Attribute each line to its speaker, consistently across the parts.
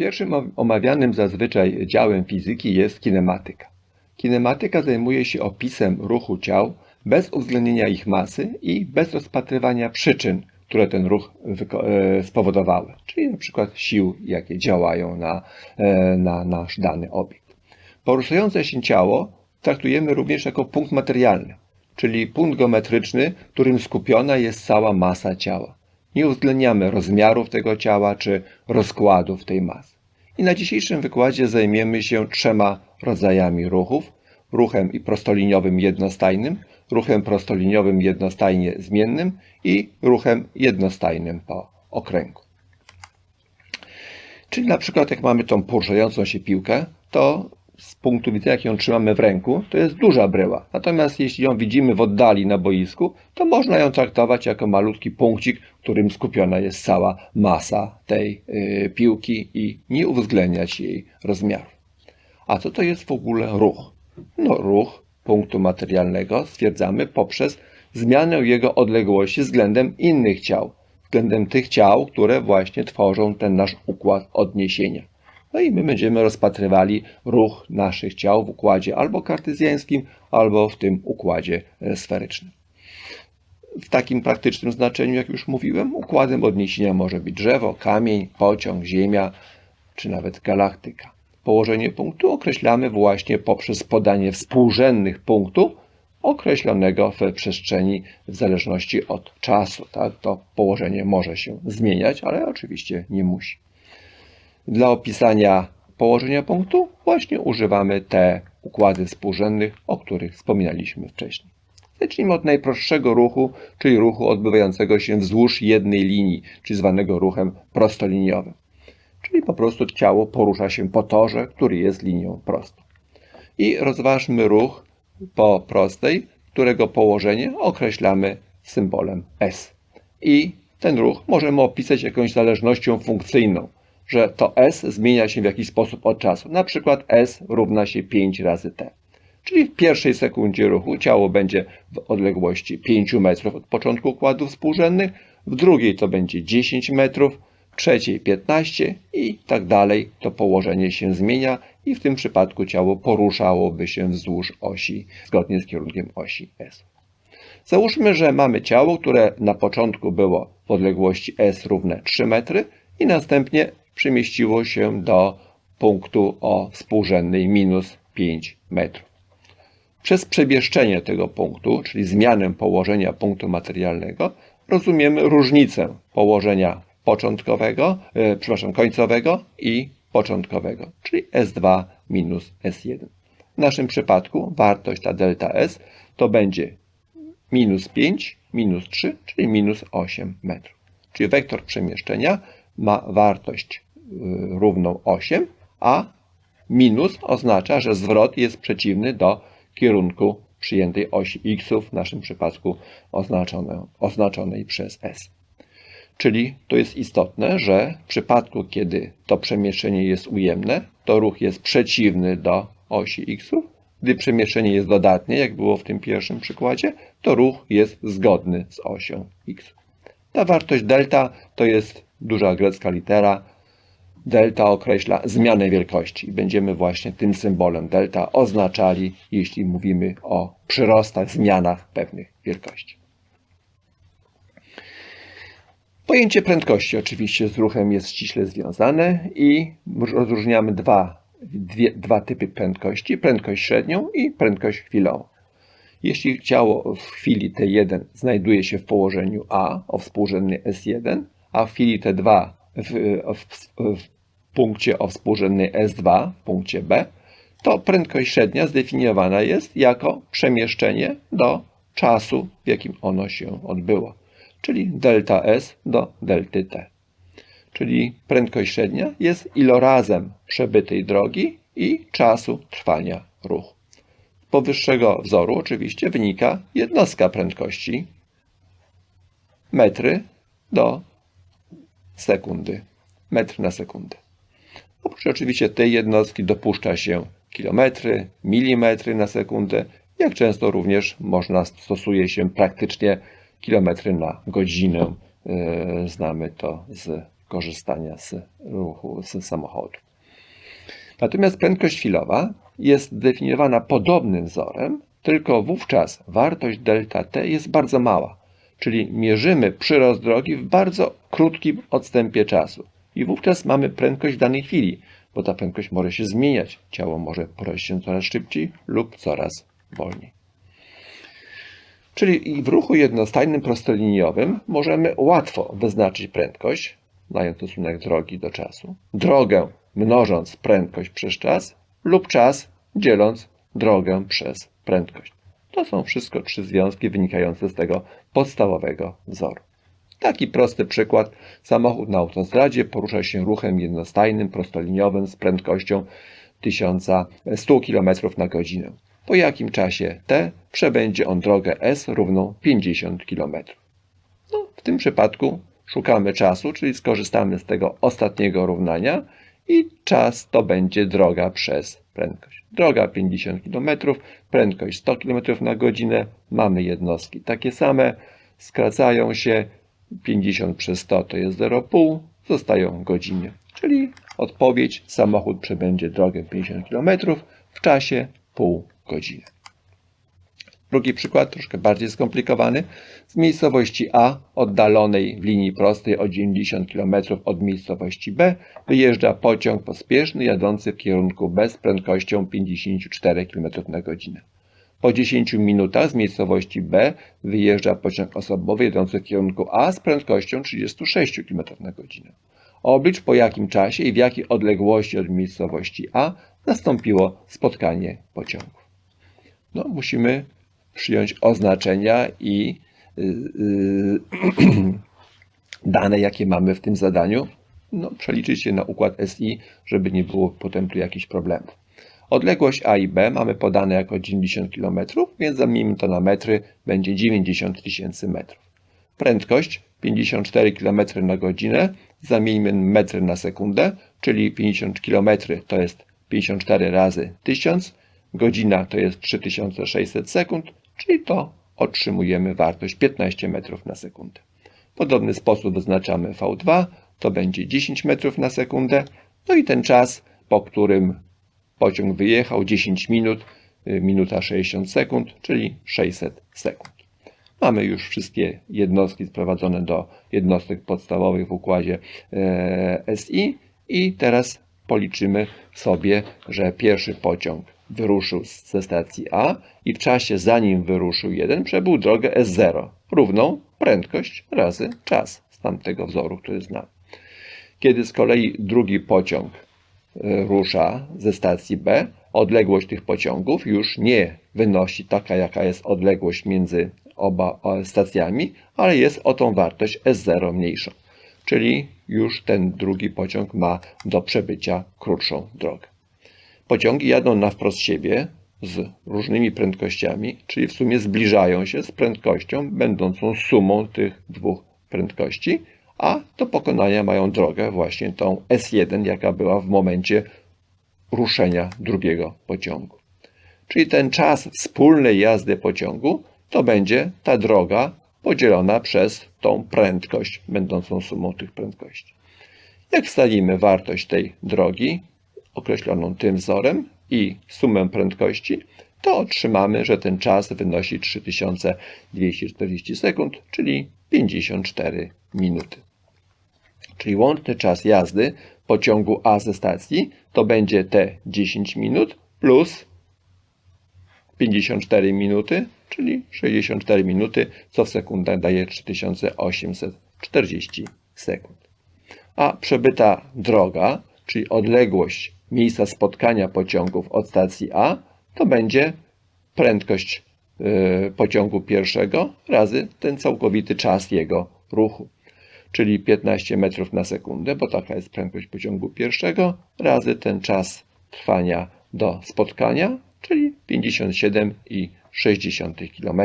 Speaker 1: Pierwszym omawianym zazwyczaj działem fizyki jest kinematyka. Kinematyka zajmuje się opisem ruchu ciał bez uwzględnienia ich masy i bez rozpatrywania przyczyn, które ten ruch e, spowodowały, czyli na przykład sił, jakie działają na, e, na nasz dany obiekt. Poruszające się ciało traktujemy również jako punkt materialny, czyli punkt geometryczny, którym skupiona jest cała masa ciała. Nie uwzględniamy rozmiarów tego ciała czy rozkładów tej masy. I na dzisiejszym wykładzie zajmiemy się trzema rodzajami ruchów. Ruchem i prostoliniowym jednostajnym, ruchem prostoliniowym jednostajnie zmiennym i ruchem jednostajnym po okręgu. Czyli na przykład jak mamy tą poruszającą się piłkę, to z punktu widzenia, jak ją trzymamy w ręku, to jest duża bryła. Natomiast jeśli ją widzimy w oddali na boisku, to można ją traktować jako malutki punkcik, którym skupiona jest cała masa tej y, piłki i nie uwzględniać jej rozmiaru. A co to jest w ogóle ruch? No, ruch punktu materialnego stwierdzamy poprzez zmianę jego odległości względem innych ciał, względem tych ciał, które właśnie tworzą ten nasz układ odniesienia. No i my będziemy rozpatrywali ruch naszych ciał w układzie albo kartezjańskim, albo w tym układzie e, sferycznym. W takim praktycznym znaczeniu, jak już mówiłem, układem odniesienia może być drzewo, kamień, pociąg, ziemia, czy nawet galaktyka. Położenie punktu określamy właśnie poprzez podanie współrzędnych punktu określonego w przestrzeni w zależności od czasu. Tak? To położenie może się zmieniać, ale oczywiście nie musi. Dla opisania położenia punktu właśnie używamy te układy współrzędnych, o których wspominaliśmy wcześniej. Zacznijmy od najprostszego ruchu, czyli ruchu odbywającego się wzdłuż jednej linii, czyli zwanego ruchem prostoliniowym. Czyli po prostu ciało porusza się po torze, który jest linią prostą. I rozważmy ruch po prostej, którego położenie określamy symbolem S. I ten ruch możemy opisać jakąś zależnością funkcyjną, że to S zmienia się w jakiś sposób od czasu. Na przykład S równa się 5 razy T. Czyli w pierwszej sekundzie ruchu ciało będzie w odległości 5 metrów od początku układów współrzędnych, w drugiej to będzie 10 metrów, w trzeciej 15 i tak dalej. To położenie się zmienia i w tym przypadku ciało poruszałoby się wzdłuż osi, zgodnie z kierunkiem osi S. Załóżmy, że mamy ciało, które na początku było w odległości S równe 3 metry i następnie przemieściło się do punktu o współrzędnej minus 5 metrów. Przez przebieszczenie tego punktu, czyli zmianę położenia punktu materialnego, rozumiemy różnicę położenia początkowego, e, przepraszam, końcowego i początkowego, czyli S2 minus S1. W naszym przypadku wartość ta delta S to będzie minus 5, minus 3, czyli minus 8 metrów. Czyli wektor przemieszczenia ma wartość równą 8, a minus oznacza, że zwrot jest przeciwny do kierunku przyjętej osi x, w naszym przypadku oznaczonej, oznaczonej przez s. Czyli to jest istotne, że w przypadku, kiedy to przemieszczenie jest ujemne, to ruch jest przeciwny do osi x. Gdy przemieszczenie jest dodatnie, jak było w tym pierwszym przykładzie, to ruch jest zgodny z osią x. Ta wartość delta to jest duża grecka litera. Delta określa zmianę wielkości. Będziemy właśnie tym symbolem delta oznaczali, jeśli mówimy o przyrostach, zmianach pewnych wielkości. Pojęcie prędkości oczywiście z ruchem jest ściśle związane i rozróżniamy dwa, dwie, dwa typy prędkości, prędkość średnią i prędkość chwilową. Jeśli ciało w chwili T1 znajduje się w położeniu A o współrzędnej S1, a w chwili T2 w, w, w punkcie o współrzędnej S2 w punkcie B, to prędkość średnia zdefiniowana jest jako przemieszczenie do czasu, w jakim ono się odbyło, czyli delta S do delty T. Czyli prędkość średnia jest ilorazem przebytej drogi i czasu trwania ruchu. Z powyższego wzoru oczywiście wynika jednostka prędkości metry do sekundy, metr na sekundę. Oprócz oczywiście tej jednostki dopuszcza się kilometry, milimetry na sekundę, jak często również można stosuje się praktycznie kilometry na godzinę. E, znamy to z korzystania z ruchu z samochodu. Natomiast prędkość chwilowa jest definiowana podobnym wzorem, tylko wówczas wartość delta t jest bardzo mała, czyli mierzymy przyrost drogi w bardzo krótkim odstępie czasu. I wówczas mamy prędkość w danej chwili, bo ta prędkość może się zmieniać. Ciało może poruszyć się coraz szybciej lub coraz wolniej. Czyli w ruchu jednostajnym prostoliniowym możemy łatwo wyznaczyć prędkość, znając stosunek drogi do czasu, drogę mnożąc prędkość przez czas lub czas dzieląc drogę przez prędkość. To są wszystko trzy związki wynikające z tego podstawowego wzoru. Taki prosty przykład. Samochód na autostradzie porusza się ruchem jednostajnym, prostoliniowym z prędkością 1100 km na godzinę. Po jakim czasie t przebędzie on drogę s równą 50 km. No, w tym przypadku szukamy czasu, czyli skorzystamy z tego ostatniego równania i czas to będzie droga przez prędkość. Droga 50 km, prędkość 100 km na godzinę, mamy jednostki takie same, skracają się 50 przez 100 to jest 0,5, zostają godziny. Czyli odpowiedź, samochód przebędzie drogę 50 km w czasie pół godziny. Drugi przykład, troszkę bardziej skomplikowany. Z miejscowości A, oddalonej w linii prostej o 90 km od miejscowości B, wyjeżdża pociąg pospieszny jadący w kierunku B z prędkością 54 km na godzinę. Po 10 minutach z miejscowości B wyjeżdża pociąg osobowy jadący w kierunku A z prędkością 36 km na godzinę. Oblicz po jakim czasie i w jakiej odległości od miejscowości A nastąpiło spotkanie pociągów. No, musimy przyjąć oznaczenia i yy, yy, dane, jakie mamy w tym zadaniu, no, przeliczyć je na układ SI, żeby nie było potem tu jakichś problemów. Odległość A i B mamy podane jako 90 km, więc zamienimy to na metry, będzie 90 tysięcy metrów. Prędkość 54 km na godzinę, zamieńmy metry na sekundę, czyli 50 km to jest 54 razy 1000, godzina to jest 3600 sekund, czyli to otrzymujemy wartość 15 metrów na sekundę. W podobny sposób wyznaczamy V2, to będzie 10 metrów na sekundę, no i ten czas, po którym pociąg wyjechał, 10 minut, y, minuta 60 sekund, czyli 600 sekund. Mamy już wszystkie jednostki sprowadzone do jednostek podstawowych w układzie e, SI i teraz policzymy sobie, że pierwszy pociąg wyruszył ze stacji A i w czasie zanim wyruszył jeden przebył drogę S0 równą prędkość razy czas z tamtego wzoru, który znam. Kiedy z kolei drugi pociąg e, rusza ze stacji B, odległość tych pociągów już nie wynosi taka, jaka jest odległość między oba stacjami, ale jest o tą wartość S0 mniejszą. Czyli już ten drugi pociąg ma do przebycia krótszą drogę. Pociągi jadą na wprost siebie z różnymi prędkościami, czyli w sumie zbliżają się z prędkością będącą sumą tych dwóch prędkości, a do pokonania mają drogę właśnie tą S1, jaka była w momencie ruszenia drugiego pociągu. Czyli ten czas wspólnej jazdy pociągu to będzie ta droga podzielona przez tą prędkość, będącą sumą tych prędkości. Jak wstawimy wartość tej drogi, określoną tym wzorem i sumę prędkości, to otrzymamy, że ten czas wynosi 3240 sekund, czyli 54 minuty. Czyli łączny czas jazdy pociągu A ze stacji to będzie te 10 minut plus 54 minuty, czyli 64 minuty, co w sekundach daje 3840 sekund. A przebyta droga, czyli odległość miejsca spotkania pociągów od stacji A, to będzie prędkość y, pociągu pierwszego razy ten całkowity czas jego ruchu, czyli 15 metrów na sekundę, bo taka jest prędkość pociągu pierwszego, razy ten czas trwania do spotkania, czyli 57,6 km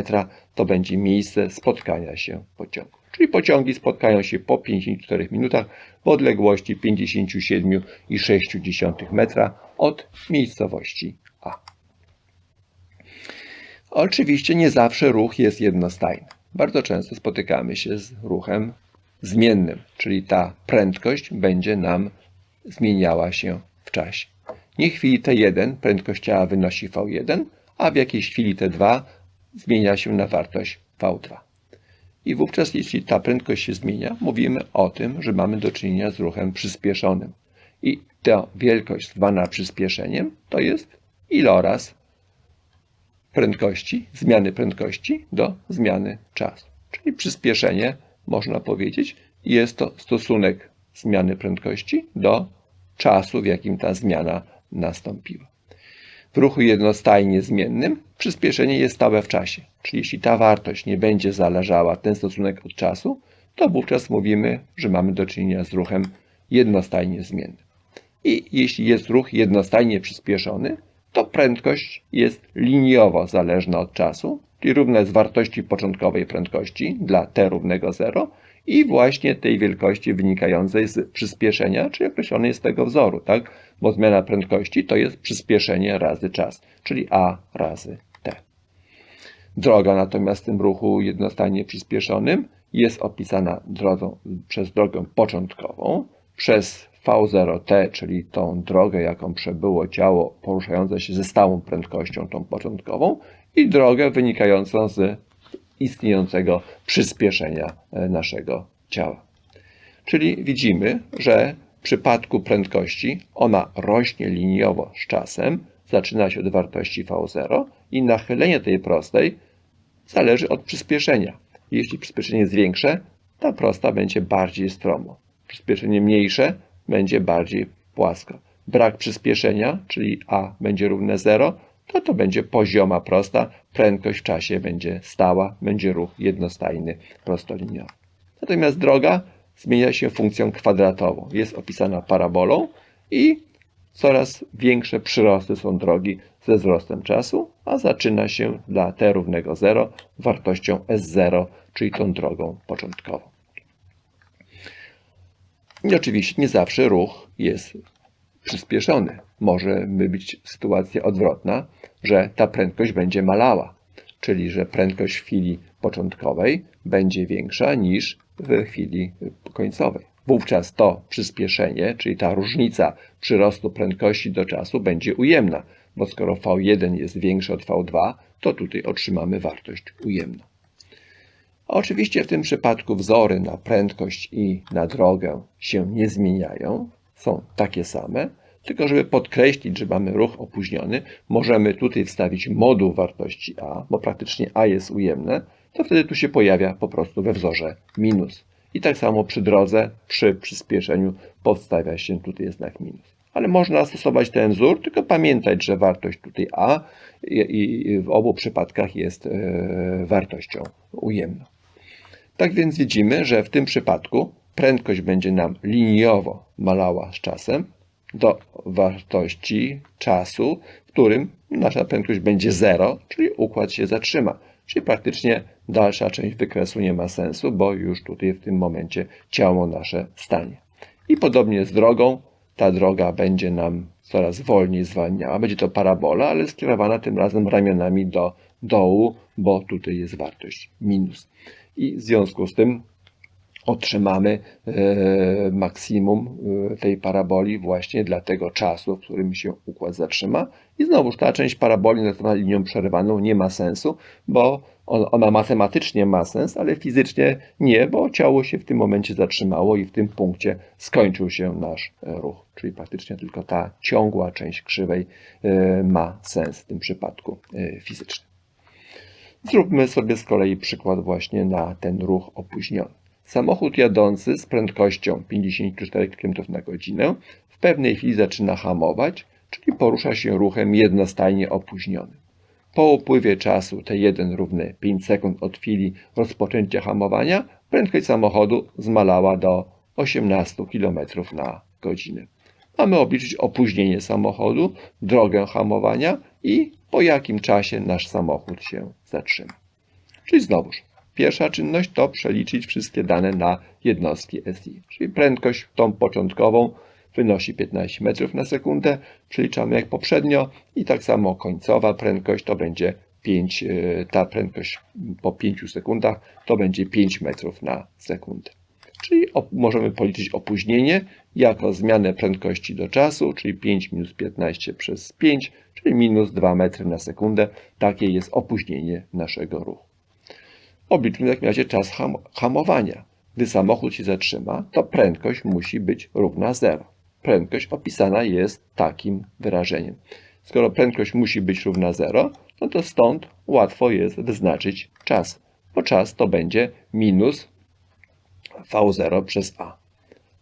Speaker 1: to będzie miejsce spotkania się pociągu. Czyli pociągi spotkają się po 54 minutach w odległości 57,6 metra od miejscowości A. Oczywiście nie zawsze ruch jest jednostajny. Bardzo często spotykamy się z ruchem zmiennym, czyli ta prędkość będzie nam zmieniała się w czasie. Nie chwili T1 prędkość ciała wynosi V1, a w jakiejś chwili T2 zmienia się na wartość V2. I wówczas, jeśli ta prędkość się zmienia, mówimy o tym, że mamy do czynienia z ruchem przyspieszonym. I ta wielkość zwana przyspieszeniem to jest iloraz prędkości, zmiany prędkości do zmiany czasu. Czyli przyspieszenie, można powiedzieć, jest to stosunek zmiany prędkości do czasu, w jakim ta zmiana nastąpiła. W ruchu jednostajnie zmiennym przyspieszenie jest stałe w czasie. Czyli jeśli ta wartość nie będzie zależała, ten stosunek od czasu, to wówczas mówimy, że mamy do czynienia z ruchem jednostajnie zmiennym. I jeśli jest ruch jednostajnie przyspieszony, to prędkość jest liniowo zależna od czasu, czyli równa jest wartości początkowej prędkości dla t równego 0 i właśnie tej wielkości wynikającej z przyspieszenia, czyli określonej z tego wzoru, tak? Bo zmiana prędkości to jest przyspieszenie razy czas, czyli a razy t. Droga natomiast w tym ruchu jednostajnie przyspieszonym jest opisana drogą, przez drogę początkową, przez V0t, czyli tą drogę, jaką przebyło ciało poruszające się ze stałą prędkością, tą początkową, i drogę wynikającą z istniejącego przyspieszenia e, naszego ciała. Czyli widzimy, że w przypadku prędkości ona rośnie liniowo z czasem, zaczyna się od wartości V0 i nachylenie tej prostej zależy od przyspieszenia. Jeśli przyspieszenie jest większe, ta prosta będzie bardziej stromo. Przyspieszenie mniejsze będzie bardziej płasko. Brak przyspieszenia, czyli a będzie równe 0, to to będzie pozioma prosta, prędkość w czasie będzie stała, będzie ruch jednostajny, prostoliniowy. Natomiast droga zmienia się funkcją kwadratową. Jest opisana parabolą i coraz większe przyrosty są drogi ze wzrostem czasu, a zaczyna się dla t równego 0 wartością S0, czyli tą drogą początkową. I oczywiście nie zawsze ruch jest przyspieszony. Może być sytuacja odwrotna, że ta prędkość będzie malała, czyli że prędkość w chwili początkowej będzie większa niż w chwili końcowej. Wówczas to przyspieszenie, czyli ta różnica przyrostu prędkości do czasu będzie ujemna, bo skoro V1 jest większy od V2, to tutaj otrzymamy wartość ujemną. Oczywiście w tym przypadku wzory na prędkość i na drogę się nie zmieniają, są takie same, tylko żeby podkreślić, że mamy ruch opóźniony, możemy tutaj wstawić moduł wartości a, bo praktycznie a jest ujemne, to wtedy tu się pojawia po prostu we wzorze minus. I tak samo przy drodze, przy przyspieszeniu podstawia się tutaj znak minus. Ale można stosować ten wzór, tylko pamiętać, że wartość tutaj a i w obu przypadkach jest e, wartością ujemną. Tak więc widzimy, że w tym przypadku prędkość będzie nam liniowo malała z czasem do wartości czasu, w którym nasza prędkość będzie 0, czyli układ się zatrzyma. Czyli praktycznie dalsza część wykresu nie ma sensu, bo już tutaj w tym momencie ciało nasze stanie. I podobnie z drogą, ta droga będzie nam coraz wolniej zwalniała. Będzie to parabola, ale skierowana tym razem ramionami do dołu, bo tutaj jest wartość minus i w związku z tym otrzymamy e, maksimum e, tej paraboli właśnie dla tego czasu, w którym się układ zatrzyma. I znowuż ta część paraboli nazywana linią przerywaną nie ma sensu, bo ona matematycznie ma sens, ale fizycznie nie, bo ciało się w tym momencie zatrzymało i w tym punkcie skończył się nasz e, ruch. Czyli praktycznie tylko ta ciągła część krzywej ma sens w tym przypadku fizycznym. Zróbmy sobie z kolei przykład właśnie na ten ruch opóźniony. Samochód jadący z prędkością 54 km na godzinę w pewnej chwili zaczyna hamować, czyli porusza się ruchem jednostajnie opóźnionym. Po upływie czasu T1 równe 5 sekund od chwili rozpoczęcia hamowania, prędkość samochodu zmalała do 18 km na godzinę. Mamy obliczyć opóźnienie samochodu, drogę hamowania i po jakim czasie nasz samochód się zatrzyma. Czyli znowuż, pierwsza czynność to przeliczyć wszystkie dane na jednostki SI, czyli prędkość tą początkową wynosi 15 metrów na sekundę, przeliczamy jak poprzednio i tak samo końcowa prędkość to będzie 5, e, ta prędkość po 5 sekundach to będzie 5 metrów na sekundę. czyli możemy policzyć opóźnienie jako zmianę prędkości do czasu, czyli 5 minus 15 przez 5, czyli minus 2 metry na sekundę. Takie jest opóźnienie naszego ruchu. Obliczmy w takim razie czas ham- hamowania. Gdy samochód się zatrzyma, to prędkość musi być równa 0. Prędkość opisana jest takim wyrażeniem. Skoro prędkość musi być równa 0, no to stąd łatwo jest wyznaczyć czas, bo czas to będzie minus V0 przez A.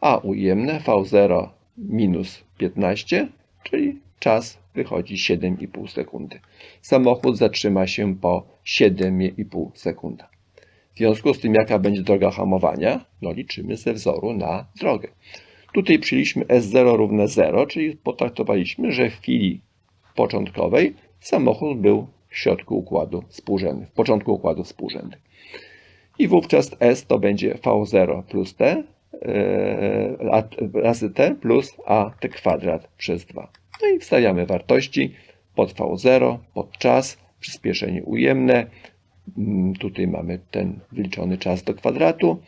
Speaker 1: A ujemne V0 minus 15, czyli czas wychodzi 7,5 sekundy. Samochód zatrzyma się po 7,5 sekundy. W związku z tym, jaka będzie droga hamowania, no liczymy ze wzoru na drogę. Tutaj przyjęliśmy S0 równe 0, czyli potraktowaliśmy, że w chwili początkowej samochód był w środku układu współrzędnych, w początku układu współrzędnych. I wówczas S to będzie V0 plus T a- razy T plus AT kwadrat przez 2. No i wstawiamy wartości pod V0, pod czas, przyspieszenie ujemne. Mm, Tutaj mamy ten wyliczony czas do kwadratu.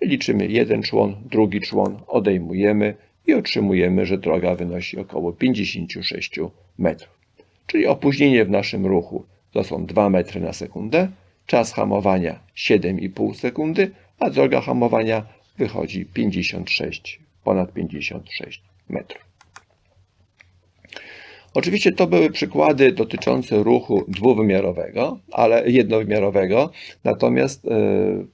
Speaker 1: Liczymy jeden człon, drugi człon, odejmujemy i otrzymujemy, że droga wynosi około 56 metrów. Czyli opóźnienie w naszym ruchu to są 2 metry na sekundę, czas hamowania 7,5 sekundy, a droga hamowania wychodzi 56, ponad 56 metrów. Oczywiście to były przykłady dotyczące ruchu dwuwymiarowego, ale jednowymiarowego, natomiast e,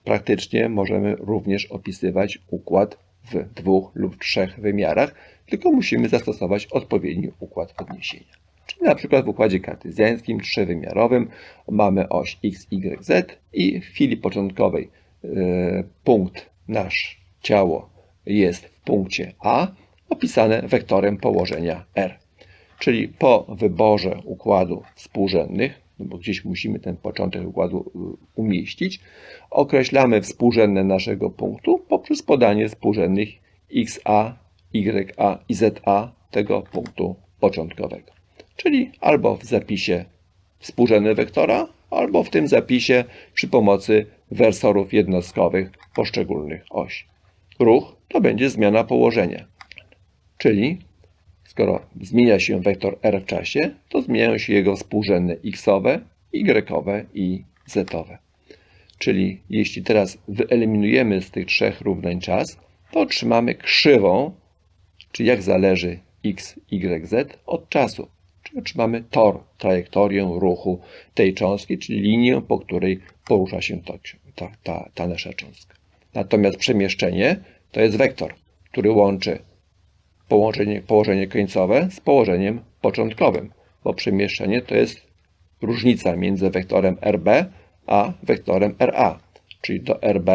Speaker 1: praktycznie możemy również opisywać układ w dwóch lub trzech wymiarach, tylko musimy zastosować odpowiedni układ odniesienia. Czyli na przykład w układzie kartezjańskim trzywymiarowym mamy oś x, y, z i w chwili początkowej e, punkt nasz ciało jest w punkcie A opisane wektorem położenia r. Czyli po wyborze układu współrzędnych, no bo gdzieś musimy ten początek układu y, umieścić, określamy współrzędne naszego punktu poprzez podanie współrzędnych xa, ya i za tego punktu początkowego. Czyli albo w zapisie współrzędne wektora, albo w tym zapisie przy pomocy wersorów jednostkowych poszczególnych osi. Ruch to będzie zmiana położenia, czyli Skoro zmienia się wektor r w czasie, to zmieniają się jego współrzędne xowe, y i z-owe. Czyli jeśli teraz wyeliminujemy z tych trzech równań czas, to otrzymamy krzywą, czyli jak zależy x, y, z od czasu. Czyli otrzymamy tor, trajektorię ruchu tej cząstki, czyli linię, po której porusza się to, ta, ta, ta nasza cząstka. Natomiast przemieszczenie to jest wektor, który łączy połączenie, położenie końcowe z położeniem początkowym, bo przemieszczenie to jest różnica między wektorem RB a wektorem RA. Czyli do RB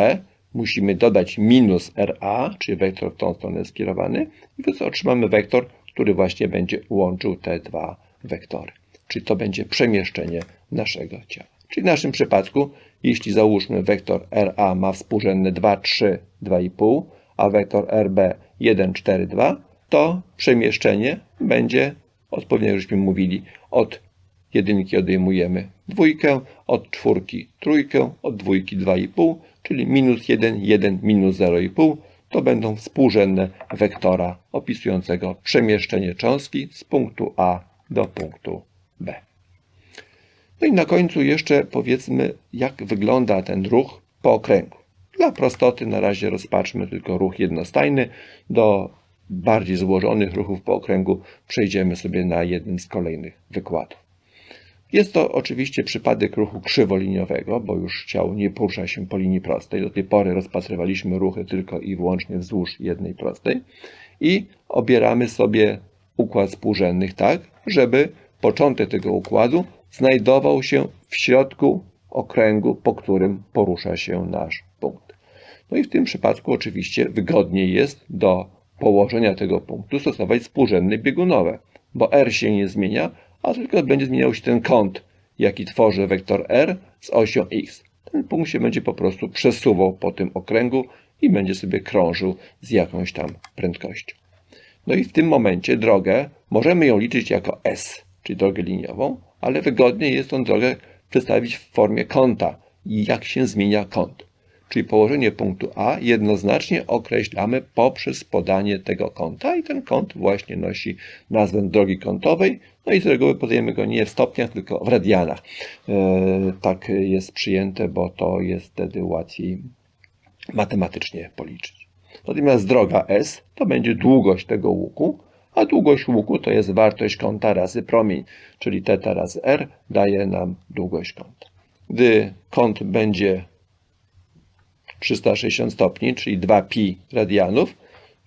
Speaker 1: musimy dodać minus RA, czyli wektor w tą stronę skierowany i wtedy otrzymamy wektor, który właśnie będzie łączył te dwa wektory. Czyli to będzie przemieszczenie naszego ciała. Czyli w naszym przypadku, jeśli załóżmy wektor RA ma współrzędne 2, 3, 2,5, a wektor RB 1, 4, 2, to przemieszczenie będzie, odpowiednio żeśmy mówili, od jedynki odejmujemy dwójkę, od czwórki trójkę, od dwójki 2,5, czyli minus 1, 1, minus 0,5 to będą współrzędne wektora opisującego przemieszczenie cząstki z punktu A do punktu B. No i na końcu jeszcze powiedzmy, jak wygląda ten ruch po okręgu. Dla prostoty na razie rozpatrzmy tylko ruch jednostajny. Do bardziej złożonych ruchów po okręgu przejdziemy sobie na jednym z kolejnych wykładów. Jest to oczywiście przypadek ruchu krzywoliniowego, bo już ciało nie porusza się po linii prostej. Do tej pory rozpatrywaliśmy ruchy tylko i wyłącznie wzdłuż jednej prostej i obieramy sobie układ współrzędnych tak, żeby początek tego układu znajdował się w środku okręgu, po którym porusza się nasz punkt. No i w tym przypadku oczywiście wygodniej jest do położenia tego punktu stosować współrzędne biegunowe, bo r się nie zmienia, a tylko będzie zmieniał się ten kąt, jaki tworzy wektor r z osią x. Ten punkt się będzie po prostu przesuwał po tym okręgu i będzie sobie krążył z jakąś tam prędkością. No i w tym momencie drogę możemy ją liczyć jako s, czyli drogę liniową, ale wygodniej jest tą drogę przedstawić w formie kąta i jak się zmienia kąt. czyli położenie punktu A, jednoznacznie określamy poprzez podanie tego kąta i ten kąt właśnie nosi nazwę drogi kątowej, no i z reguły podajemy go nie w stopniach, tylko w radianach. E, tak jest przyjęte, bo to jest wtedy łatwiej matematycznie policzyć. Natomiast droga S to będzie długość tego łuku, a długość łuku to jest wartość kąta razy promień, czyli θ razy r daje nam długość kąta. Gdy kąt będzie 360 stopni, czyli 2pi radianów,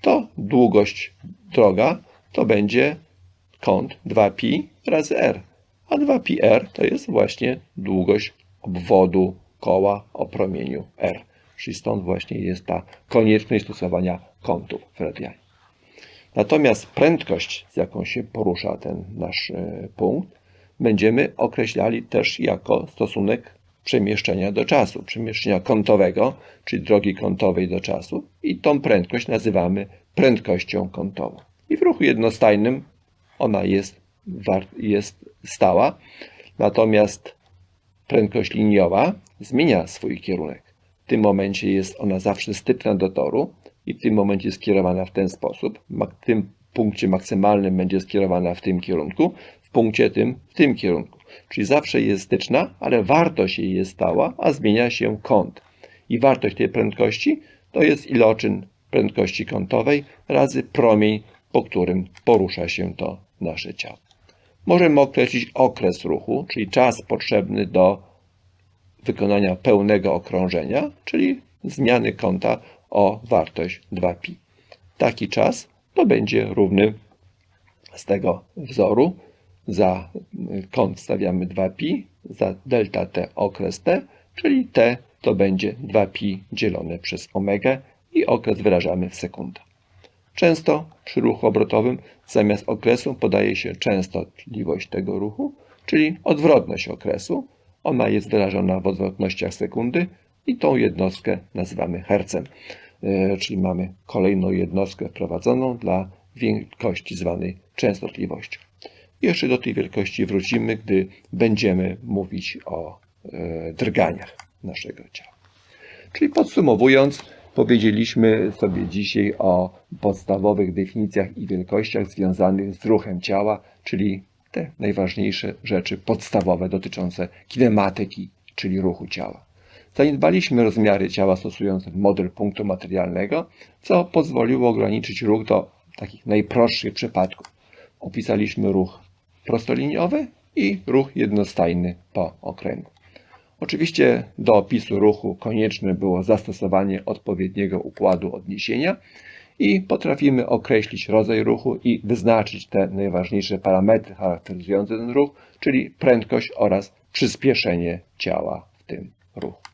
Speaker 1: to długość droga to będzie kąt 2pi razy r. A 2πr to jest właśnie długość obwodu koła o promieniu r. Czyli stąd właśnie jest ta konieczność stosowania kątów w radianie. Natomiast prędkość, z jaką się porusza ten nasz e, punkt, będziemy określali też jako stosunek przemieszczenia do czasu, przemieszczenia kątowego, czyli drogi kątowej do czasu i tą prędkość nazywamy prędkością kątową. I w ruchu jednostajnym ona jest, jest stała, natomiast prędkość liniowa zmienia swój kierunek. W tym momencie jest ona zawsze stypna do toru i w tym momencie skierowana w ten sposób. W tym punkcie maksymalnym będzie skierowana w tym kierunku, w punkcie tym w tym kierunku. Czyli zawsze jest styczna, ale wartość jej jest stała, a zmienia się kąt. I wartość tej prędkości to jest iloczyn prędkości kątowej razy promień, po którym porusza się to nasze ciało. Możemy określić okres ruchu, czyli czas potrzebny do wykonania pełnego okrążenia, czyli zmiany kąta o wartość 2pi. Taki czas to będzie równy z tego wzoru. Za kąt stawiamy 2pi, za delta t okres t, czyli t to będzie 2pi dzielone przez omega i okres wyrażamy w sekundach. Często przy ruchu obrotowym zamiast okresu podaje się częstotliwość tego ruchu, czyli odwrotność okresu. Ona jest wyrażona w odwrotnościach sekundy, i tą jednostkę nazywamy hercem. E, czyli mamy kolejną jednostkę wprowadzoną dla wielkości zwanej częstotliwością. Jeszcze do tej wielkości wrócimy, gdy będziemy mówić o e, drganiach naszego ciała. Czyli podsumowując, powiedzieliśmy sobie dzisiaj o podstawowych definicjach i wielkościach związanych z ruchem ciała, czyli te najważniejsze rzeczy podstawowe dotyczące kinematyki, czyli ruchu ciała. Zaniedbaliśmy rozmiary ciała stosując model punktu materialnego, co pozwoliło ograniczyć ruch do takich najprostszych przypadków. Opisaliśmy ruch prostoliniowy i ruch jednostajny po okręgu. Oczywiście do opisu ruchu konieczne było zastosowanie odpowiedniego układu odniesienia i potrafimy określić rodzaj ruchu i wyznaczyć te najważniejsze parametry charakteryzujące ten ruch, czyli prędkość oraz przyspieszenie ciała w tym ruchu.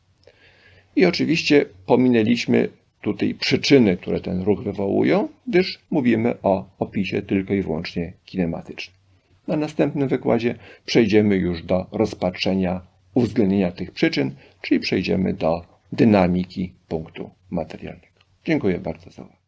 Speaker 1: I oczywiście pominęliśmy tutaj przyczyny, które ten ruch wywołują, gdyż mówimy o opisie tylko i wyłącznie kinematycznym. Na następnym wykładzie przejdziemy już do rozpatrzenia uwzględnienia tych przyczyn, czyli przejdziemy do dynamiki punktu materialnego. Dziękuję bardzo za uwagę.